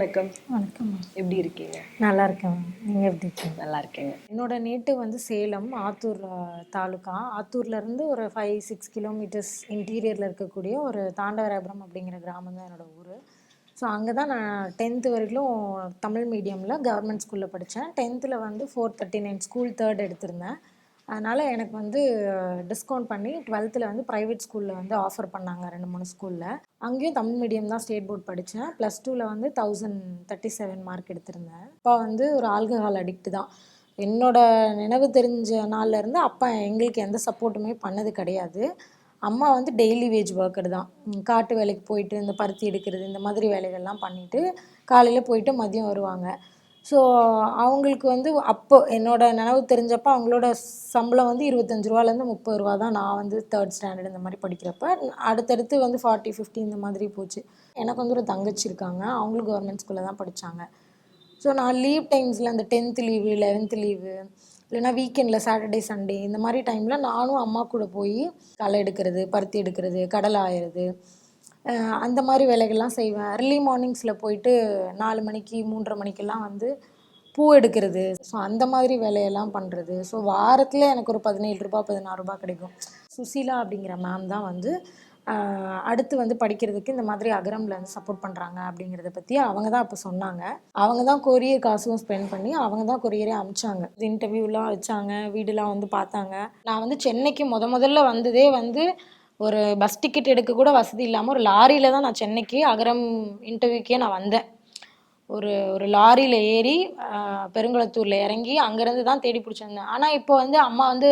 வணக்கம். வணக்கம். எப்படி இருக்கீங்க? நல்லா இருக்கேன். நீங்கள் எப்படி இருக்கீங்க? நல்லா இருக்கேங்க. என்னோட நேட்டு வந்து சேலம் ஆத்தூர் ஆ, தாலுகா. ஆத்தூர்லேருந்து ஒரு ஃபைவ் சிக்ஸ் கிலோமீட்டர்ஸ் இன்டீரியரில் இருக்கக்கூடிய ஒரு தாண்டவராபுரம் அப்படிங்கிற கிராமம் தான் என்னோட ஊர். ஸோ அங்கே தான் நான் டென்த்து வரைக்கும் தமிழ் மீடியமில் கவர்மெண்ட் ஸ்கூலில் படித்தேன் டென்த்தில் வந்து four thirty nine school third எடுத்திருந்தேன். அதனால் எனக்கு வந்து டிஸ்கவுண்ட் பண்ணி டுவெல்த்தில் வந்து ப்ரைவேட் ஸ்கூலில் வந்து ஆஃபர் பண்ணாங்க ரெண்டு மூணு ஸ்கூலில் அங்கேயும் தமிழ் மீடியம் தான் ஸ்டேட் போர்ட் படித்தேன் ப்ளஸ் டூவில் வந்து தௌசண்ட் தேர்ட்டி செவன் மார்க் எடுத்திருந்தேன். அப்பா வந்து ஒரு ஆல்கஹால் அடிக்ட் தான். என்னோட நினைவு தெரிஞ்ச நாள்லேருந்து அப்பா எங்களுக்கு எந்த சப்போர்ட்டுமே பண்ணது கிடையாது. அம்மா வந்து டெய்லி வேஜ் ஒர்க்கர் தான். காட்டு வேலைக்கு போயிட்டு இந்த பருத்தி எடுக்கிறது இந்த மாதிரி வேலைகள்லாம் பண்ணிவிட்டு காலையில் போயிட்டு மதியம் வருவாங்க. ஸோ அவங்களுக்கு வந்து அப்போ என்னோடய நினைவு தெரிஞ்சப்போ அவங்களோட சம்பளம் வந்து இருபத்தஞ்சு ரூபாலேருந்து முப்பது ரூபா தான் நான் வந்து தேர்ட் ஸ்டாண்டர்ட் இந்த மாதிரி படிக்கிறப்ப. அடுத்தடுத்து வந்து ஃபார்ட்டி ஃபிஃப்டி இந்த மாதிரி போச்சு. எனக்கு வந்து ஒரு தங்கச்சி இருக்காங்க. அவங்களும் கவர்மெண்ட் ஸ்கூலில் தான் படித்தாங்க ஸோ நான் லீவ் டைம்ஸில் அந்த டென்த்து லீவு லெவன்த்து லீவு இல்லைன்னா வீக்கெண்டில் சாட்டர்டே சண்டே இந்த மாதிரி டைமில் நானும் அம்மா கூட போய் களை எடுக்கிறது பருத்தி எடுக்கிறது கடலை ஆயிறது. அந்த மாதிரி வேலைகள்லாம் செய்வேன். அர்லி மார்னிங்ஸில் போயிட்டு நாலு மணிக்கு மூன்றரை மணிக்கெல்லாம் வந்து பூ எடுக்கிறது. ஸோ அந்த மாதிரி வேலையெல்லாம் பண்ணுறது ஸோ வாரத்தில் எனக்கு ஒரு பதினேழு ரூபாய் பதினாறு ரூபா கிடைக்கும். சுசீலா அப்படிங்கிற மேம் தான் வந்து அடுத்து வந்து படிக்கிறதுக்கு இந்த மாதிரி அகரமில் வந்து சப்போர்ட் பண்ணுறாங்க அப்படிங்கிறத பற்றி அவங்க தான் அப்போ சொன்னாங்க. அவங்க தான் கொரியர் காசும் ஸ்பெண்ட் பண்ணி அவங்க தான் கொரியரே அமிச்சாங்க. இன்டர்வியூலாம் வச்சாங்க வீடுலாம் வந்து பார்த்தாங்க. நான் வந்து சென்னைக்கு முத முதல்ல வந்ததே வந்து ஒரு பஸ் டிக்கெட் எடுக்க கூட வசதி இல்லாமல் ஒரு லாரியில் தான் நான் சென்னைக்கு அகரம் இன்டர்வியூக்கே நான் வந்தேன். ஒரு ஒரு லாரியில் ஏறி பெருங்குளத்தூரில் இறங்கி அங்கேருந்து தான் தேடி பிடிச்சிருந்தேன். ஆனால் இப்போ வந்து அம்மா வந்து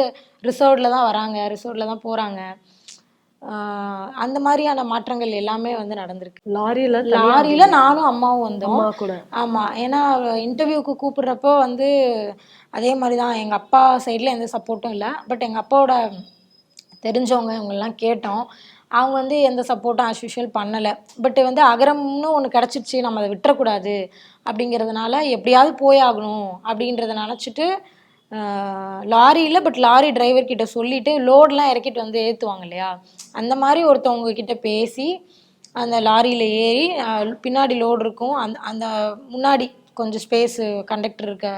ரிசர்வ்டில் தான் வராங்க. ரிசர்வ்டில் தான் போகிறாங்க அந்த மாதிரியான மாற்றங்கள் எல்லாமே வந்து நடந்திருக்கு. லாரியில லாரியில நானும் அம்மாவும் வந்தோம். கூட. ஆமா. ஏன்னா இன்டர்வியூக்கு கூப்பிடுறப்போ வந்து அதே மாதிரி தான். எங்க அப்பா சைடில் எந்த சப்போர்ட்டும் இல்லை. பட் எங்க அப்பாவோட தெரிஞ்சவங்க இவங்கெல்லாம் கேட்டோம். அவங்க வந்து எந்த சப்போர்ட்டும் ஆஸ் யூஷுவல் பண்ணலை. பட் வந்து அகரம்னு ஒன்று கிடச்சிருச்சு நம்ம அதை விட்டுறக்கூடாது அப்படிங்கிறதுனால எப்படியாவது போய் ஆகணும் அப்படின்றத நினச்சிட்டு லாரியில் பட் லாரி டிரைவர் கிட்ட சொல்லிட்டு லோடெலாம் இறக்கிட்டு வந்து ஏற்றுவாங்க இல்லையா? அந்த மாதிரி ஒருத்தவங்க கிட்ட பேசி அந்த லாரியில் ஏறி பின்னாடி லோடு இருக்கும். அந்த அந்த முன்னாடி கொஞ்சம் ஸ்பேஸு கண்டக்டர் இருக்க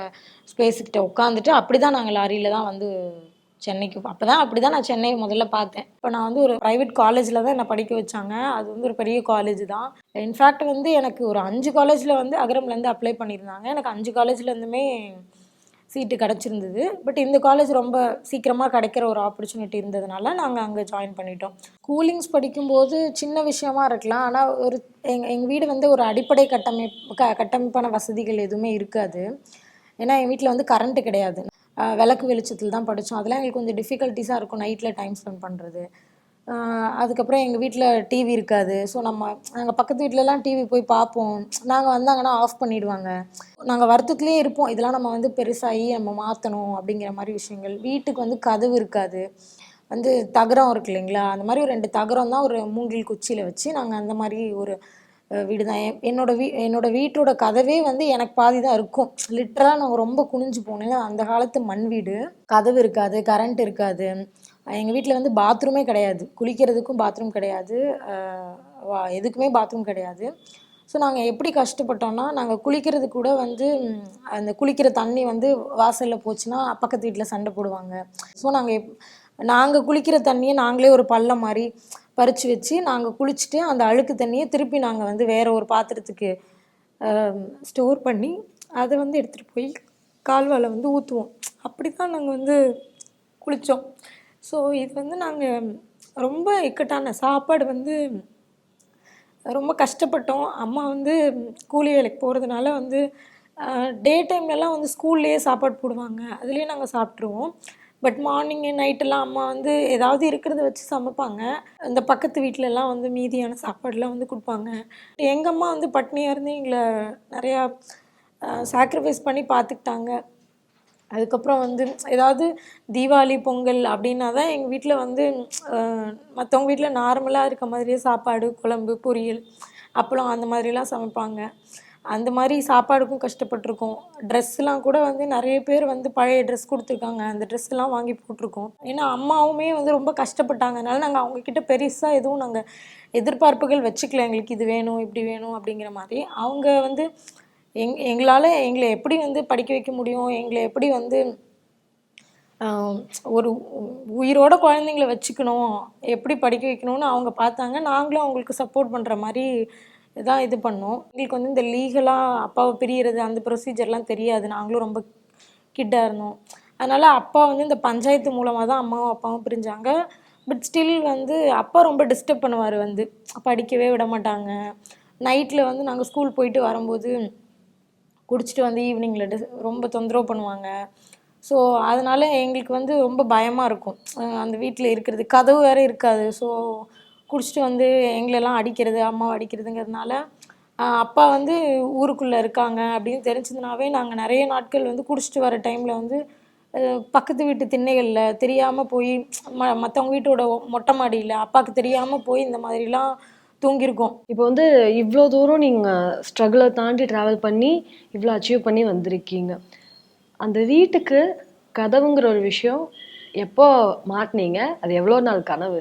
ஸ்பேஸுக்கிட்ட உட்காந்துட்டு அப்படி தான் நாங்கள் லாரியில் தான் வந்து சென்னைக்கு அப்போ தான் அப்படி தான் நான் சென்னை முதல்ல பார்த்தேன். இப்போ நான் வந்து ஒரு ப்ரைவேட் காலேஜில் தான் என்னை படிக்க வச்சாங்க. அது வந்து ஒரு பெரிய காலேஜ் தான். இன்ஃபேக்ட் வந்து எனக்கு ஒரு அஞ்சு காலேஜில் வந்து அகரம்லேருந்து அப்ளை பண்ணியிருந்தாங்க. எனக்கு அஞ்சு காலேஜ்லேருந்துமே சீட்டு கிடச்சிருந்தது. பட் இந்த காலேஜ் ரொம்ப சீக்கிரமாக கிடைக்கிற ஒரு ஆப்பர்ச்சுனிட்டி இருந்ததுனால நாங்கள் அங்கே ஜாயின் பண்ணிட்டோம். கூலிங்ஸ் படிக்கும்போது சின்ன விஷயமா இருக்கலாம். ஆனால் ஒரு எங் எங்கள் வீடு வந்து ஒரு அடிப்படை கட்டமைப்பு க கட்டமைப்பான வசதிகள் எதுவுமே இருக்காது. ஏன்னா எங்கள் வீட்டில் வந்து கரண்ட்டு கிடையாது. விளக்கு வெளிச்சத்தில் தான் படித்தோம் அதெல்லாம் எங்களுக்கு கொஞ்சம் டிஃபிகல்ட்டிஸாக இருக்கும் நைட்டில் டைம் ஸ்பெண்ட் பண்ணுறது அதுக்கப்புறம் எங்கள் வீட்டில் டிவி இருக்காது. ஸோ நம்ம நாங்கள் பக்கத்து வீட்டிலலாம் டிவி போய் பார்ப்போம். நாங்கள் வந்தாங்கன்னா ஆஃப் பண்ணிடுவாங்க. நாங்கள் வருத்தத்துலேயே இருப்போம். இதெல்லாம் நம்ம வந்து பெருசாகி நம்ம மாற்றணும் அப்படிங்கிற மாதிரி விஷயங்கள். வீட்டுக்கு வந்து கதவு இருக்காது. வந்து தகரம் இருக்கு இல்லைங்களா? அந்த மாதிரி ஒரு ரெண்டு தகரம் தான் ஒரு மூங்கில் குச்சியில் வச்சு நாங்கள் அந்த மாதிரி ஒரு வீடு தான் என்- என்னோட வீ என்னோட வீட்டோட கதவே வந்து எனக்கு பாதி தான் இருக்கும் லிட்டராக நாங்கள் ரொம்ப குனிஞ்சு போனேன். அந்த காலத்து மண் வீடு. கதவு இருக்காது கரண்ட் இருக்காது. எங்கள் வீட்டில் வந்து பாத்ரூமே கிடையாது. குளிக்கிறதுக்கும் பாத்ரூம் கிடையாது. வா- எதுக்குமே பாத்ரூம் கிடையாது. ஸோ நாங்கள் எப்படி கஷ்டப்பட்டோம்னா நாங்கள் குளிக்கிறது கூட வந்து அந்த குளிக்கிற தண்ணி வந்து வாசலில் போச்சுன்னா பக்கத்து வீட்டில் சண்டை போடுவாங்க. ஸோ நாங்கள் எப் நாங்கள் குளிக்கிற தண்ணியை நாங்களே ஒரு பள்ளம் மாதிரி பறித்து வச்சு நாங்கள் குளிச்சுட்டு அந்த அழுக்கு தண்ணியை திருப்பி நாங்கள் வந்து வேறு ஒரு பாத்திரத்துக்கு ஸ்டோர் பண்ணி அதை வந்து எடுத்துகிட்டு போய் கால்வாயில் வந்து ஊற்றுவோம் அப்படி தான் நாங்கள் வந்து குளித்தோம் ஸோ இது வந்து நாங்கள் ரொம்ப இக்கட்டான சாப்பாடு வந்து ரொம்ப கஷ்டப்பட்டோம். அம்மா வந்து கூலி வேலைக்கு போகிறதுனால வந்து டே டைம்லலாம் வந்து ஸ்கூல்லேயே சாப்பாடு போடுவாங்க. அதுலேயே நாங்கள் சாப்பிட்ருவோம் பட் மார்னிங்கு நைட்டெல்லாம் அம்மா வந்து ஏதாவது இருக்கிறத வச்சு சமைப்பாங்க. இந்த பக்கத்து வீட்டிலலாம் வந்து மீதியான சாப்பாடுலாம் வந்து கொடுப்பாங்க. எங்கள் அம்மா வந்து பட்னியாக இருந்து எங்களை நிறையா சாக்ரிஃபைஸ் பண்ணி பார்த்துக்கிட்டாங்க அதுக்கப்புறம் வந்து ஏதாவது தீபாவளி பொங்கல் அப்படின்னா தான் எங்கள் வீட்டில் வந்து மற்றவங்க வீட்டில் நார்மலாக இருக்க மாதிரியே சாப்பாடு குழம்பு பொரியல் அப்பளம் அந்த மாதிரிலாம் சமைப்பாங்க. அந்த மாதிரி சாப்பாடுக்கும் கஷ்டப்பட்டிருக்கோம். ட்ரெஸ்லாம் கூட வந்து நிறைய பேர் வந்து பழைய ட்ரெஸ் கொடுத்துருக்காங்க. அந்த ட்ரெஸ்லாம் வாங்கி போட்டிருக்கோம். ஏன்னா அம்மாவுமே வந்து ரொம்ப கஷ்டப்பட்டாங்கனால நாங்கள் அவங்கக்கிட்ட பெருசாக எதுவும் நாங்கள் எதிர்பார்ப்புகள் வச்சுக்கல. எங்களுக்கு இது வேணும் இப்படி வேணும் அப்படிங்கிற மாதிரி. அவங்க வந்து எங் எங்களால் எங்களை எப்படி வந்து படிக்க வைக்க முடியும்? எங்களை எப்படி வந்து ஒரு உயிரோட குழந்தைங்கள வச்சுக்கணும்? எப்படி படிக்க வைக்கணும்னு அவங்க பார்த்தாங்க. நாங்களும் அவங்களுக்கு சப்போர்ட் பண்ணுற மாதிரி தான் இது பண்ணோம். எங்களுக்கு வந்து இந்த லீகலாக அப்பாவை பிரியறது அந்த ப்ரொசீஜர்லாம் தெரியாது. நாங்களும் ரொம்ப கிட்டாக இருந்தோம். அதனால் அப்பா வந்து இந்த பஞ்சாயத்து மூலமாக தான் அம்மாவும் அப்பாவும் பிரிஞ்சாங்க. பட் ஸ்டில் வந்து அப்பா ரொம்ப டிஸ்டர்ப் பண்ணுவார் வந்து. படிக்கவே விட மாட்டாங்க. நைட்டில் வந்து நாங்கள் ஸ்கூல் போயிட்டு வரும்போது குடிச்சிட்டு வந்து ஈவினிங்கில் டிஸ் ரொம்ப தொந்தரவு பண்ணுவாங்க. ஸோ அதனால் எங்களுக்கு வந்து ரொம்ப பயமாக இருக்கும். அந்த வீட்டில் இருக்கிறது. கதவு வேறு இருக்காது. ஸோ குடிச்சிட்டு வந்து எங்களெல்லாம் அடிக்கிறது அம்மாவை அடிக்கிறதுங்கிறதுனால அப்பா வந்து ஊருக்குள்ளே இருக்காங்க அப்படின்னு தெரிஞ்சதுனாவே நாங்கள் நிறைய நாட்கள் வந்து குடிச்சிட்டு வர டைமில் வந்து பக்கத்து வீட்டு திண்ணைகளில் தெரியாமல் போய் ம மற்றவங்க வீட்டோட மொட்டை மாடியில் அப்பாவுக்கு தெரியாமல் போய் இந்த மாதிரிலாம் தூங்கியிருக்கோம். இப்போ வந்து இவ்வளோ தூரம் நீங்கள் ஸ்ட்ரகிளை தாண்டி ட்ராவல் பண்ணி இவ்வளோ அச்சீவ் பண்ணி வந்திருக்கீங்க. அந்த வீட்டுக்கு கதவுங்கிற ஒரு விஷயம் எப்போ மாட்டினீங்க? அது எவ்வளோ நாள் கனவு?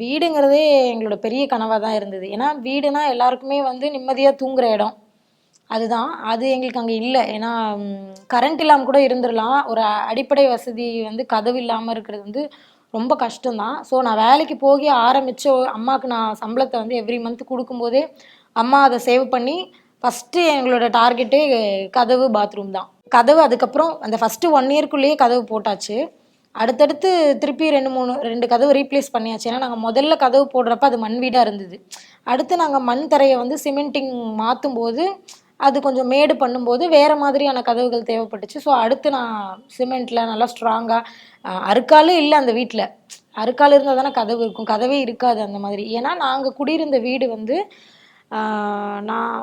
வீடுங்கிறதே எங்களோட பெரிய கனவாக தான் இருந்தது. ஏன்னா வீடுனா எல்லாருக்குமே வந்து நிம்மதியாக தூங்குற இடம். அதுதான். அது எங்களுக்கு அங்கே இல்லை. ஏன்னா கரண்ட் இல்லாமல் கூட இருந்துடலாம் ஒரு அடிப்படை வசதி வந்து கதவு இல்லாமல் இருக்கிறது வந்து ரொம்ப கஷ்டம்தான். ஸோ நான் வேலைக்கு போகி ஆரம்பித்த அம்மாவுக்கு நான் சம்பளத்தை வந்து எவ்ரி மந்த் கொடுக்கும்போதே அம்மா அதை சேவ் பண்ணி ஃபஸ்ட்டு எங்களோட டார்கெட்டே கதவு பாத்ரூம் தான். கதவு அதுக்கப்புறம் அந்த ஃபஸ்ட்டு ஒன் இயர்க்குள்ளேயே கதவு போட்டாச்சு. அடுத்தடுத்து திருப்பி ரெண்டு மூணு ரெண்டு கதவு ரீப்ளேஸ் பண்ணியாச்சு. ஏன்னா நாங்கள் முதல்ல கதவு போடுறப்ப அது மண் வீடாக இருந்தது. அடுத்து நாங்கள் மண் தரையை வந்து சிமெண்டிங் மாற்றும் போது அது கொஞ்சம் மேடு பண்ணும்போது வேறு மாதிரியான கதவுகள் தேவைப்பட்டுச்சு. ஸோ அடுத்து நான் சிமெண்ட்டில் நல்லா ஸ்ட்ராங்காக அறுக்காலும் இல்லை அந்த வீட்டில் அறுக்கால் இருந்தால் தானே கதவு இருக்கும். கதவே இருக்காது அந்த மாதிரி. ஏன்னா நாங்கள் குடியிருந்த வீடு வந்து நான்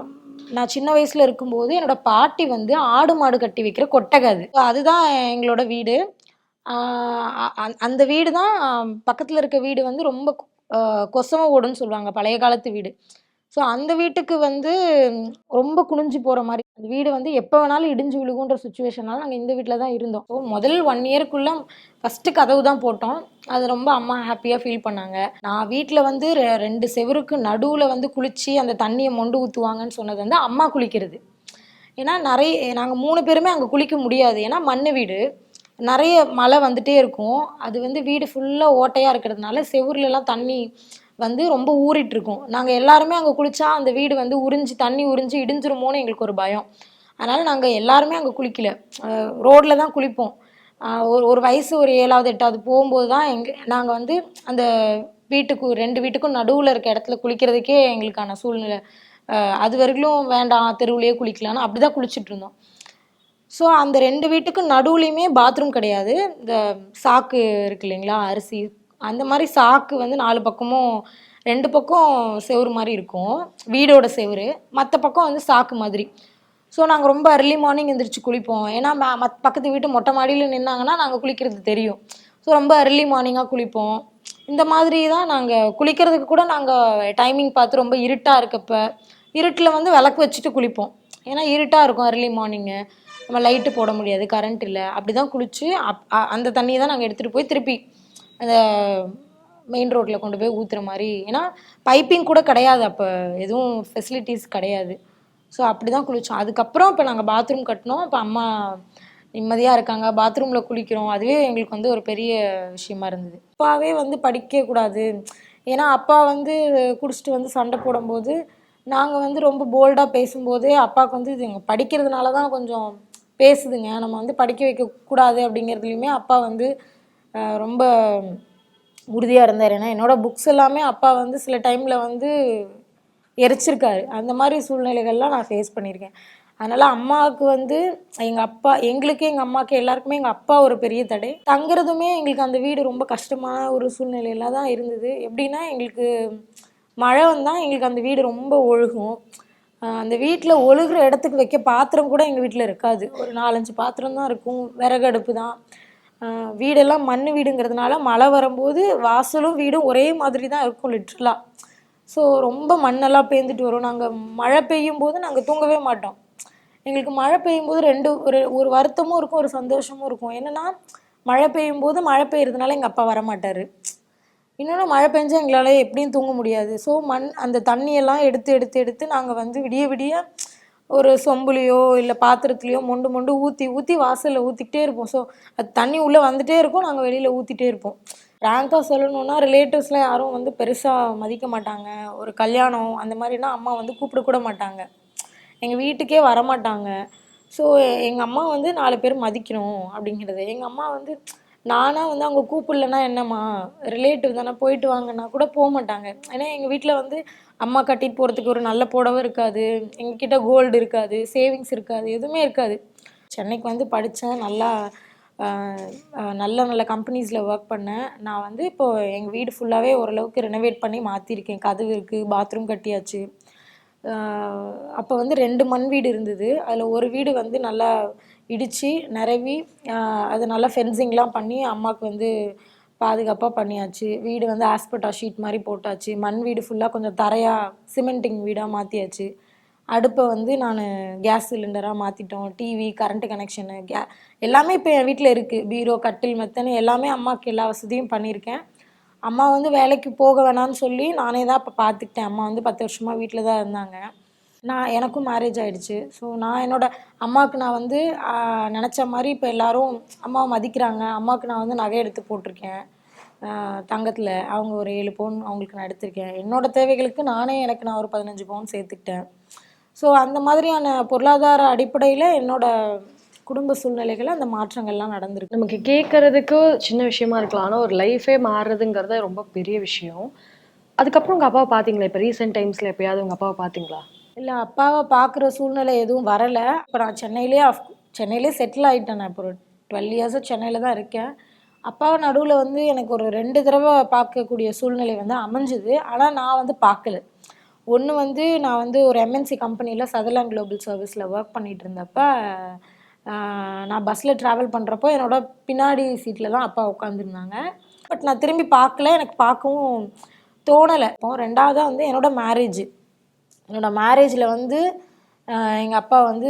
நான் சின்ன வயசில் இருக்கும்போது என்னோட பாட்டி வந்து ஆடு மாடு கட்டி வைக்கிற கொட்டகை அது. அதுதான் எங்களோட வீடு. அந்த வீடு தான் பக்கத்தில் இருக்க வீடு வந்து ரொம்ப கொசம ஓடுன்னு சொல்லுவாங்க பழைய காலத்து வீடு. ஸோ அந்த வீட்டுக்கு வந்து ரொம்ப குனிஞ்சு போகிற மாதிரி அந்த வீடு வந்து எப்போ வேணாலும் இடிஞ்சு விழுகுன்ற சுச்சுவேஷனால நாங்கள் இந்த வீட்டில் தான் இருந்தோம். ஸோ முதல் ஒன் இயர்க்குள்ளே ஃபஸ்ட்டு கதவு தான் போட்டோம். அது ரொம்ப அம்மா ஹாப்பியாக ஃபீல் பண்ணாங்க. நான் வீட்டில் வந்து ரெ- ரெண்டு செவருக்கு நடுவில் வந்து குளித்து அந்த தண்ணியை மொண்டு ஊற்றுவாங்கன்னு சொன்னது வந்து அம்மா குளிக்கிறது. ஏன்னா நிறைய நாங்கள் மூணு பேருமே அங்கே குளிக்க முடியாது. ஏன்னா மண் வீடு. நிறைய மழை வந்துட்டே இருக்கும். அது வந்து வீடு ஃபுல்லாக ஓட்டையாக இருக்கிறதுனால செவுருலலாம் தண்ணி வந்து ரொம்ப ஊறிட்டுருக்கும் நாங்கள் எல்லாருமே அங்கே குளித்தா அந்த வீடு வந்து உறிஞ்சி தண்ணி உறிஞ்சி இடிஞ்சிருமோன்னு எங்களுக்கு ஒரு பயம். அதனால் நாங்கள் எல்லாருமே அங்கே குளிக்கல. ரோட்டில் தான் குளிப்போம். ஒரு ஒரு வயசு ஒரு ஏழாவது எட்டாவது போகும்போது தான் எங்கள் நாங்கள் வந்து அந்த வீட்டுக்கு ரெண்டு வீட்டுக்கும் நடுவில் இருக்க இடத்துல குளிக்கிறதுக்கே எங்களுக்கான சூழ்நிலை. அது வரைக்கும் வேண்டாம் தெருவுலேயே குளிக்கலான்னு அப்படி தான் குளிச்சுட்டு இருந்தோம். ஸோ அந்த ரெண்டு வீட்டுக்கும் நடுவுலையுமே பாத்ரூம் கிடையாது. இந்த சாக்கு இருக்கு இல்லைங்களா? அரிசி. அந்த மாதிரி சாக்கு வந்து நாலு பக்கமும் ரெண்டு பக்கம் செவுரு மாதிரி இருக்கும். வீடோட செவுரு மற்ற பக்கம் வந்து சாக்கு மாதிரி. ஸோ நாங்கள் ரொம்ப அர்லி மார்னிங் எந்திரிச்சு குளிப்போம். ஏன்னா மத் பக்கத்து வீட்டு மொட்டை மாடியில் நின்னாங்கன்னா நாங்கள் குளிக்கிறது தெரியும். ஸோ ரொம்ப அர்லி மார்னிங்காக குளிப்போம். இந்த மாதிரி தான் நாங்கள் குளிக்கிறதுக்கு கூட நாங்கள் டைமிங் பார்த்து ரொம்ப இருட்டாக இருக்கப்போ இருட்டில் வந்து விளக்கு வச்சுட்டு குளிப்போம். ஏன்னா இருட்டாக இருக்கும் அர்லி மார்னிங்கு நம்ம லைட்டு போட முடியாது கரண்ட் இல்லை. அப்படி தான் குளித்து அப் அந்த தண்ணியை தான் நாங்கள் எடுத்துகிட்டு போய் திருப்பி அந்த மெயின் ரோட்டில் கொண்டு போய் ஊற்றுற மாதிரி. ஏன்னா பைப்பிங் கூட கிடையாது அப்போ. எதுவும் ஃபெசிலிட்டிஸ் கிடையாது. ஸோ அப்படி தான் குளித்தோம் அதுக்கப்புறம் இப்போ நாங்கள் பாத்ரூம் கட்டினோம். இப்போ அம்மா நிம்மதியாக இருக்காங்க. பாத்ரூமில் குளிக்கிறோம். அதுவே எங்களுக்கு வந்து ஒரு பெரிய விஷயமா இருந்தது. அப்பாவே வந்து படிக்கக்கூடாது ஏன்னா அப்பா வந்து குடிச்சிட்டு வந்து சண்டை போடும்போது நாங்கள் வந்து ரொம்ப போல்டாக பேசும்போதே அப்பாவுக்கு வந்து இது படிக்கிறதுனால தான் கொஞ்சம் பேசுதுங்க. நம்ம வந்து படிக்க வைக்கக்கூடாது அப்படிங்கிறதுலையுமே அப்பா வந்து ரொம்ப உறுதியாக இருந்தார். ஏன்னா என்னோட புக்ஸ் எல்லாமே அப்பா வந்து சில டைமில் வந்து எரிச்சிருக்காரு. அந்த மாதிரி சூழ்நிலைகள்லாம் நான் ஃபேஸ் பண்ணியிருக்கேன். அதனால் அம்மாவுக்கு வந்து எங்கள் அப்பா எங்களுக்கு எங்கள் அம்மாவுக்கு எல்லாருக்குமே எங்கள் அப்பா ஒரு பெரிய தடை. தங்குறதுமே எங்களுக்கு அந்த வீடு ரொம்ப கஷ்டமான ஒரு சூழ்நிலையில தான் இருந்தது. எப்படின்னா எங்களுக்கு மழை வந்தால் எங்களுக்கு அந்த வீடு ரொம்ப ஒழுகும். அந்த வீட்டில் ஒழுகுற இடத்துக்கு வைக்க பாத்திரம் கூட எங்கள் வீட்டில் இருக்காது. ஒரு நாலஞ்சு பாத்திரம் தான் இருக்கும். விறகு அடுப்பு தான் வீடெல்லாம் மண் வீடுங்கிறதுனால மழை வரும்போது வாசலும் வீடும் ஒரே மாதிரி தான் இருக்கும் லிட்ரலாக ஸோ ரொம்ப மண்ணெல்லாம் பேந்துட்டு வரும். நாங்கள் மழை பெய்யும் போது நாங்கள் தூங்கவே மாட்டோம். எங்களுக்கு மழை பெய்யும் போது ரெண்டு ஒரு ஒரு வருத்தமும் இருக்கும் ஒரு சந்தோஷமும் இருக்கும். என்னென்னா மழை பெய்யும் போது மழை பெய்யறதுனால எங்கள் அப்பா வரமாட்டார். இன்னொன்று மழை பெஞ்சா எங்களால் எப்படியும் தூங்க முடியாது. ஸோ மண் அந்த தண்ணியெல்லாம் எடுத்து எடுத்து எடுத்து நாங்கள் வந்து விடிய விடிய ஒரு சொம்புலையோ இல்லை பாத்திரத்துலையோ மொண்டு மொண்டு ஊற்றி ஊற்றி வாசலில் ஊற்றிக்கிட்டே இருப்போம். ஸோ அது தண்ணி உள்ளே வந்துகிட்டே இருக்கும். நாங்கள் வெளியில் ஊற்றிட்டே இருப்போம். ரேங்காக சொல்லணுன்னா ரிலேட்டிவ்ஸ்லாம் யாரும் வந்து பெருசாக மதிக்க மாட்டாங்க. ஒரு கல்யாணம் அந்த மாதிரினா அம்மா வந்து கூப்பிட கூட மாட்டாங்க. எங்கள் வீட்டுக்கே வரமாட்டாங்க. ஸோ எங்கள் அம்மா வந்து நாலு பேர் மதிக்கணும் அப்படிங்கிறது. எங்கள் அம்மா வந்து நானாக வந்து அவங்க கூப்பிடலன்னா என்னம்மா? ரிலேட்டிவ் தானே போயிட்டு வாங்கன்னா கூட போக மாட்டாங்க ஏன்னா எங்கள் வீட்டில் வந்து அம்மா கட்டிட்டு போகிறதுக்கு ஒரு நல்ல புடவை இருக்காது. எங்ககிட்ட கோல்டு இருக்காது. சேவிங்ஸ் இருக்காது. எதுவுமே இருக்காது. சென்னைக்கு வந்து படித்தேன் நல்லா நல்ல நல்ல கம்பெனிஸில் ஒர்க் பண்ணேன். நான் வந்து இப்போது எங்கள் வீடு ஃபுல்லாகவே ஓரளவுக்கு ரெனோவேட் பண்ணி மாற்றிருக்கேன் கதவு இருக்குது பாத்ரூம் கட்டியாச்சு. அப்போ வந்து ரெண்டு மண் வீடு இருந்தது. அதில் ஒரு வீடு வந்து நல்லா இடித்து நிரவி அது நல்லா ஃபென்சிங்லாம் பண்ணி அம்மாவுக்கு வந்து பாதுகாப்பாக பண்ணியாச்சு. வீடு வந்து ஆஸ்பெட்டா ஷீட் மாதிரி போட்டாச்சு. மண் வீடு ஃபுல்லாக கொஞ்சம் தரையாக சிமெண்டிங் வீடாக மாற்றியாச்சு அடுப்பை வந்து நான் கேஸ் சிலிண்டராக மாற்றிட்டோம் டிவி கரண்ட்டு கனெக்ஷனு கே எல்லாமே இப்போ என் வீட்டில் இருக்குது பீரோ கட்டில் மெத்தனை எல்லாமே அம்மாவுக்கு எல்லா வசதியும் பண்ணியிருக்கேன். அம்மா வந்து வேலைக்கு போக வேணாம்னு சொல்லி நானே தான் அப்போ பார்த்துக்கிட்டேன் அம்மா வந்து பத்து வருஷமாக வீட்டில் தான் இருந்தாங்க. நான் எனக்கும் மேரேஜ் ஆகிடுச்சு ஸோ நான் என்னோட அம்மாவுக்கு நான் வந்து நினச்ச மாதிரி இப்போ எல்லாரும் அம்மாவை மதிக்கிறாங்க. அம்மாவுக்கு நான் வந்து நகை எடுத்து போட்டிருக்கேன். தங்கத்தில். அவங்க ஒரு ஏழு பவுன் அவங்களுக்கு நான் எடுத்திருக்கேன். என்னோட தேவைகளுக்கு நானே எனக்கு நான் ஒரு பதினஞ்சு பவுன் சேர்த்துக்கிட்டேன். ஸோ அந்த மாதிரியான பொருளாதார அடிப்படையில் என்னோடய குடும்ப சூழ்நிலைகள் அந்த மாற்றங்கள்லாம் நடந்திருக்கு. நமக்கு கேட்கறதுக்கு சின்ன விஷயமா இருக்கலாம். ஆனால் ஒரு லைஃபே மாறுறதுங்கிறது ரொம்ப பெரிய விஷயம். அதுக்கப்புறம் உங்கள் அப்பாவை பார்த்தீங்களா இப்போ ரீசெண்ட் டைம்ஸில் எப்பயாவது உங்கள் அப்பாவை பார்த்தீங்களா இல்லை அப்பாவை பார்க்குற சூழ்நிலை எதுவும் வரலை. இப்போ நான் சென்னையிலே ஆஃப் சென்னையிலே செட்டில் ஆகிட்டேன் நான். இப்போ ஒரு டுவெல் இயர்ஸாக சென்னையில் தான் இருக்கேன். அப்பாவை நடுவில் வந்து எனக்கு ஒரு ரெண்டு தடவை பார்க்கக்கூடிய சூழ்நிலை வந்து அமைஞ்சுது. ஆனால் நான் வந்து பார்க்கல ஒன்று வந்து நான் வந்து ஒரு எம்என்சி கம்பெனியில் சதர்லாண்ட் குளோபல் சர்வீஸில் ஒர்க் பண்ணிட்டு இருந்தப்ப நான் பஸ்ஸில் ட்ராவல் பண்ணுறப்போ என்னோட பின்னாடி சீட்டில் தான் அப்பா உட்காந்துருந்தாங்க பட் நான் திரும்பி பார்க்கல எனக்கு பார்க்கவும் தோணலை. இப்போ ரெண்டாவதாக வந்து என்னோட மேரேஜ் என்னோடய மேரேஜில் வந்து எங்கள் அப்பா வந்து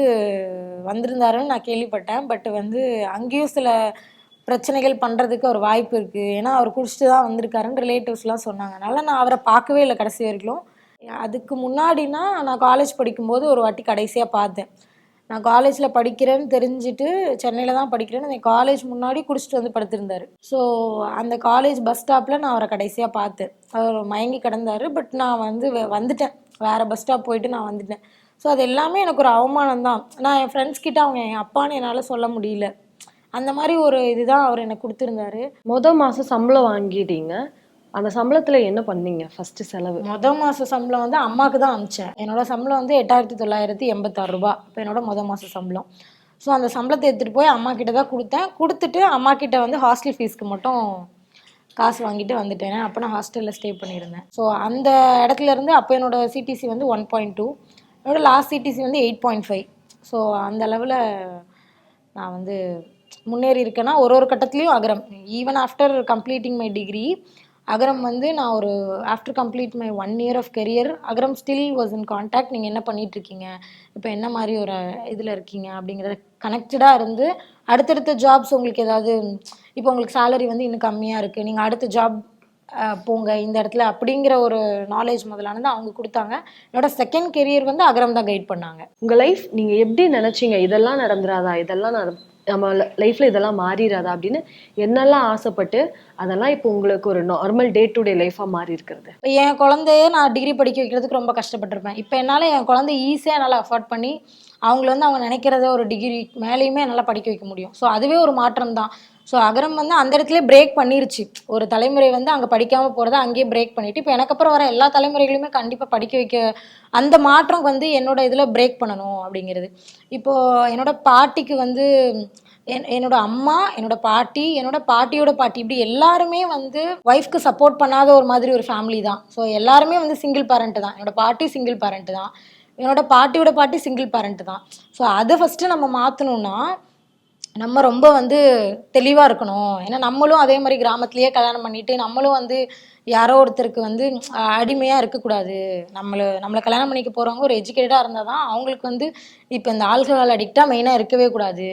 வந்திருந்தாருன்னு நான் கேள்விப்பட்டேன். பட் வந்து அங்கேயும் சில பிரச்சனைகள் பண்ணுறதுக்கு ஒரு வாய்ப்பு இருக்குது ஏன்னா அவர் குடிச்சிட்டு தான் வந்திருக்காருன்னு ரிலேட்டிவ்ஸ்லாம் சொன்னாங்க. அதனால் நான் அவரை பார்க்கவே இல்லை கடைசி வரைக்கும். அதுக்கு முன்னாடினா நான் காலேஜ் படிக்கும்போது ஒரு வாட்டி கடைசியாக பார்த்தேன். நான் காலேஜில் படிக்கிறேன்னு தெரிஞ்சுட்டு சென்னையில் தான் படிக்கிறேன்னு அந்த காலேஜ் முன்னாடி குடிச்சிட்டு வந்து படுத்திருந்தார். ஸோ அந்த காலேஜ் பஸ் ஸ்டாப்பில் நான் அவரை கடைசியாக பார்த்தேன். அவர் மயங்கி கிடந்தார். பட் நான் வந்து வந்துட்டேன். வேறு பஸ் ஸ்டாப் போயிட்டு நான் வந்துட்டேன். ஸோ அது எல்லாமே எனக்கு ஒரு அவமானம் தான். நான் என் ஃப்ரெண்ட்ஸ் கிட்ட அவங்க என் அப்பான்னு என்னால் சொல்ல முடியல. அந்த மாதிரி ஒரு இதுதான் அவர் எனக்கு கொடுத்துருந்தாரு. மொதல் மாதம் சம்பளம் வாங்கிட்டீங்க. அந்த சம்பளத்தில் என்ன பண்ணீங்க? ஃபர்ஸ்ட் செலவு. மொதல் மாத சம்பளம் வந்து அம்மாவுக்கு தான் அமிச்சேன். என்னோட சம்பளம் வந்து எட்டாயிரத்தி தொள்ளாயிரத்தி எண்பத்தாறு ரூபா. இப்போ என்னோட முத மாத சம்பளம். ஸோ அந்த சம்பளத்தை எடுத்துகிட்டு போய் அம்மா கிட்ட தான் கொடுத்தேன். கொடுத்துட்டு அம்மா கிட்ட வந்து ஹாஸ்டல் ஃபீஸ்க்கு மட்டும் காசு வாங்கிட்டு வந்துட்டேன். அப்போ நான் ஹாஸ்டலில் ஸ்டே பண்ணியிருந்தேன். ஸோ அந்த இடத்துல இருந்து அப்போ என்னோட சிடிசி வந்து ஒன் பாயிண்ட் டூ என்னோட லாஸ்ட் சிடிசி வந்து எயிட் பாயிண்ட் ஃபைவ் ஸோ அந்த அளவில் நான் வந்து முன்னேறி இருக்கேன்னா ஒரு ஒரு கட்டத்துலேயும் Agaram. Even after completing my degree Agaram வந்து நான் ஒரு after complete my one year of career Agaram still was in contact நீங்கள் என்ன பண்ணிகிட்ருக்கீங்க இப்போ என்ன மாதிரி ஒரு இதில் இருக்கீங்க? அப்படிங்கிறத கனெக்டடாக இருந்து அடுத்தடுத்த ஜாப்ஸ் உங்களுக்கு ஏதாவது இப்போ உங்களுக்கு சேலரி வந்து இன்னும் கம்மியாக இருக்குது நீங்கள் அடுத்த ஜாப் போங்க. இந்த இடத்துல அப்படிங்கிற ஒரு நாலேஜ் முதலானது அவங்க கொடுத்தாங்க. என்னோட செகண்ட் கெரியர் வந்து அகரம் தான் கைட் பண்ணாங்க. உங்கள் லைஃப் நீங்கள் எப்படி நினச்சிங்க? இதெல்லாம் நடந்துராதா? இதெல்லாம் நட- நம்ம லைஃப்பில் இதெல்லாம் மாறிடாதா அப்படின்னு என்னெல்லாம் ஆசைப்பட்டு அதெல்லாம் இப்போ உங்களுக்கு ஒரு நார்மல் டே டு டே லைஃபாக மாறி இருக்கிறது? இப்போ என் குழந்தைய நான் டிகிரி படிக்க வைக்கிறதுக்கு ரொம்ப கஷ்டப்பட்டிருப்பேன். இப்போ என்னால் என் குழந்தை ஈஸியாக என்னால் அஃபோர்ட் பண்ணி அவங்கள வந்து அவங்க நினைக்கிறத ஒரு டிகிரி மேலேயுமே என்னால் படிக்க வைக்க முடியும். ஸோ அதுவே ஒரு மாற்றம் தான் ஸோ அகரம் வந்து அந்த இடத்துல பிரேக் பண்ணிருச்சு. ஒரு தலைமுறை வந்து அங்கே படிக்காமல் போகிறத அங்கேயே பிரேக் பண்ணிட்டு இப்போ எனக்கு அப்புறம் வர எல்லா தலைமுறைகளுமே கண்டிப்பாக படிக்க வைக்க அந்த மாற்றம் வந்து என்னோட இதில் பிரேக் பண்ணணும் அப்படிங்கிறது. இப்போது என்னோட பாட்டிக்கு வந்து என் என்னோட அம்மா என்னோட பாட்டி என்னோட பாட்டியோட பாட்டி இப்படி எல்லாருமே வந்து ஒய்ஃப்க்கு சப்போர்ட் பண்ணாத ஒரு மாதிரி ஒரு ஃபேமிலி தான். ஸோ எல்லாருமே வந்து சிங்கிள் பேரண்ட்டு தான். என்னோட பாட்டி சிங்கிள் பேரண்ட்டு தான். என்னோட பாட்டியோட பாட்டி சிங்கிள் பேரண்ட் தான். ஸோ அதை ஃபஸ்ட்டு நம்ம மாற்றணும்னா நம்ம ரொம்ப வந்து தெளிவாக இருக்கணும். ஏன்னா நம்மளும் அதே மாதிரி கிராமத்துலேயே கல்யாணம் பண்ணிட்டு நம்மளும் வந்து யாரோ ஒருத்தருக்கு வந்து அடிமையாக இருக்கக்கூடாது. நம்மளை நம்மளை கல்யாணம் பண்ணிக்க போகிறவங்க ஒரு எஜுகேட்டடாக இருந்தால் தான் அவங்களுக்கு வந்து இப்போ இந்த ஆல்கஹால் அடிக்டாக மெயினாக இருக்கவே கூடாது.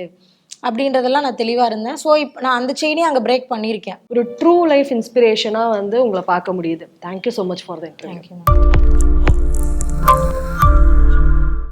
அப்படின்றதெல்லாம் நான் தெளிவாக இருந்தேன். ஸோ இப்போ நான் அந்த செயினையும் அங்கே பிரேக் பண்ணியிருக்கேன். ஒரு ட்ரூ லைஃப் இன்ஸ்பிரேஷனாக வந்து உங்களை பார்க்க முடியுது. Thank you so much for the thank you